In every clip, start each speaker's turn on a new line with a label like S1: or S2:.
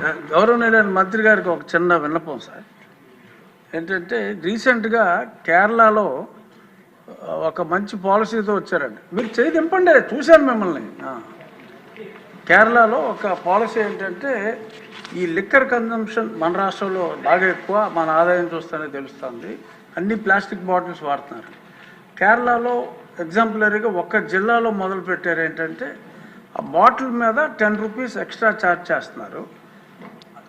S1: గౌరవనీయులైన మంత్రి గారికి ఒక చిన్న విన్నపం సార్. ఏంటంటే రీసెంట్గా కేరళలో ఒక మంచి పాలసీతో వచ్చారండి. మీరు చేయి దింపండి చూశాను మిమ్మల్ని. కేరళలో ఒక పాలసీ ఏంటంటే ఈ లిక్కర్ కన్జంప్షన్ మన రాష్ట్రంలో బాగా ఎక్కువ మన ఆదాయం చూస్తేనే తెలుస్తుంది. అన్ని ప్లాస్టిక్ బాటిల్స్ వాడుతున్నారు. కేరళలో ఎగ్జాంపులరీగా ఒక్క జిల్లాలో మొదలు పెట్టారు ఏంటంటే ఆ బాటిల్ మీద టెన్ రూపీస్ ఎక్స్ట్రా ఛార్జ్ చేస్తున్నారు.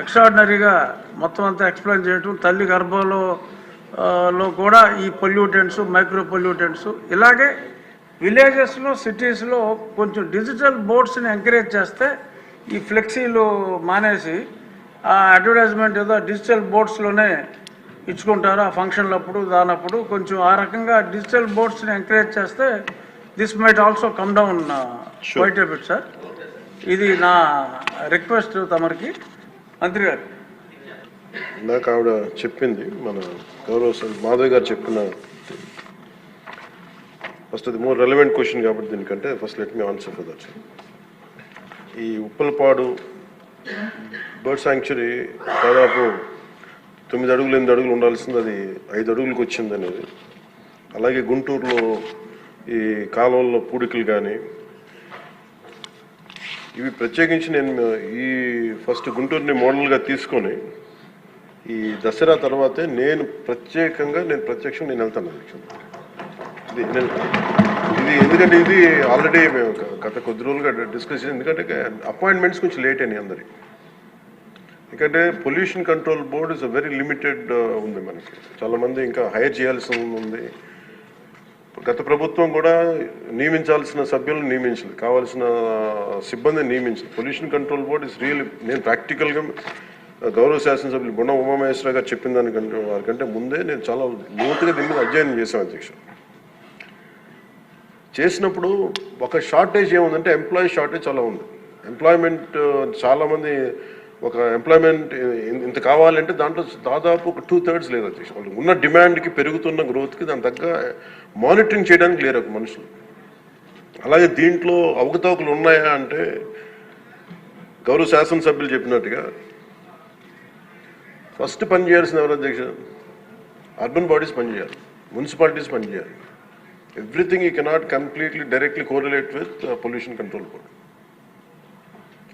S1: ఎక్స్ట్రాడినరీగా మొత్తం అంతా ఎక్స్ప్లెయిన్ చేయటం తల్లి గర్భంలో లో కూడా ఈ పొల్యూటెంట్స్ మైక్రో పొల్యూటెంట్స్ ఇలాగే విలేజెస్లో సిటీస్లో కొంచెం డిజిటల్ బోర్డ్స్ని ఎంకరేజ్ చేస్తే ఈ ఫ్లెక్సీలు మానేసి ఆ అడ్వర్టైజ్మెంట్ ఏదో డిజిటల్ బోర్డ్స్లోనే ఇచ్చుకుంటారు. ఆ ఫంక్షన్లప్పుడు దానప్పుడు కొంచెం ఆ రకంగా డిజిటల్ బోర్డ్స్ని ఎంకరేజ్ చేస్తే this might also come down quite bit sir. ఇది నా రిక్వెస్ట్ తమరికి. మంత్రి గారు.
S2: ఇందాక ఆవిడ చెప్పింది మన గౌరవ మాధవ్ గారు చెప్పిన ఫస్ట్ అది మోర్ రెలవెంట్ క్వశ్చన్ కాబట్టి దీనికంటే first let me answer for that ఈ ఉప్పలపాడు బర్డ్ శాంక్చురీ దాదాపు తొమ్మిది అడుగులు ఎనిమిది అడుగులు ఉండాల్సింది అది ఐదు అడుగులకు వచ్చింది అనేది. అలాగే గుంటూరులో ఈ కాలువల్లో పూడికలు కానీ ఇవి ప్రత్యేకించి నేను ఈ ఫస్ట్ గుంటూరుని మోడల్గా తీసుకొని ఈ దసరా తర్వాతే నేను ప్రత్యేకంగా నేను ప్రత్యక్షం నేను వెళ్తాను ఇది ఇది ఎందుకంటే ఇది ఆల్రెడీ మేము గత కొద్ది రోజులుగా డిస్కస్ చేసి ఎందుకంటే అపాయింట్మెంట్స్ కొంచెం లేట్ అయినాయి అందరి ఎందుకంటే pollution control board is very limited ఉంది మనకి. చాలామంది ఇంకా హైర్ చేయాల్సి ఉంది. గత ప్రభుత్వం కూడా నియమించాల్సిన సభ్యులను నియమించలేదు కావాల్సిన సిబ్బందిని నియమించలేదు pollution control board is real నేను ప్రాక్టికల్గా గౌరవ శాసనసభ్యులు బుణ ఉమామహేశ్వర గారు చెప్పిన దానికంటే వారికంటే ముందే నేను చాలా లోతుగా దీని మీద అధ్యయనం చేశాను అధ్యక్ష చేసినప్పుడు ఒక షార్టేజ్ ఏముందంటే ఎంప్లాయీ షార్టేజ్ చాలా ఉంది. ఎంప్లాయ్మెంట్ చాలామంది ఒక ఎంప్లాయ్మెంట్ ఇంత కావాలంటే దాంట్లో దాదాపు ఒక టూ థర్డ్స్ లేదు వచ్చేసి వాళ్ళు ఉన్న డిమాండ్కి పెరుగుతున్న గ్రోత్కి దాని తగ్గ మానిటరింగ్ చేయడానికి లేరు ఒక మనుషులు. అలాగే దీంట్లో అవకతవకలు ఉన్నాయా అంటే గౌరవ శాసనసభ్యులు చెప్పినట్టుగా ఫస్ట్ పని చేయాల్సిన ఎవరు అధ్యక్ష? అర్బన్ బాడీస్ పనిచేయాలి మున్సిపాలిటీస్ పనిచేయాలి everything you cannot completely directly correlate with pollution control board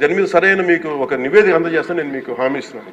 S2: దాని మీద సరైన మీకు ఒక నివేదిక అందజేస్తాను నేను మీకు హామీ ఇస్తున్నాను.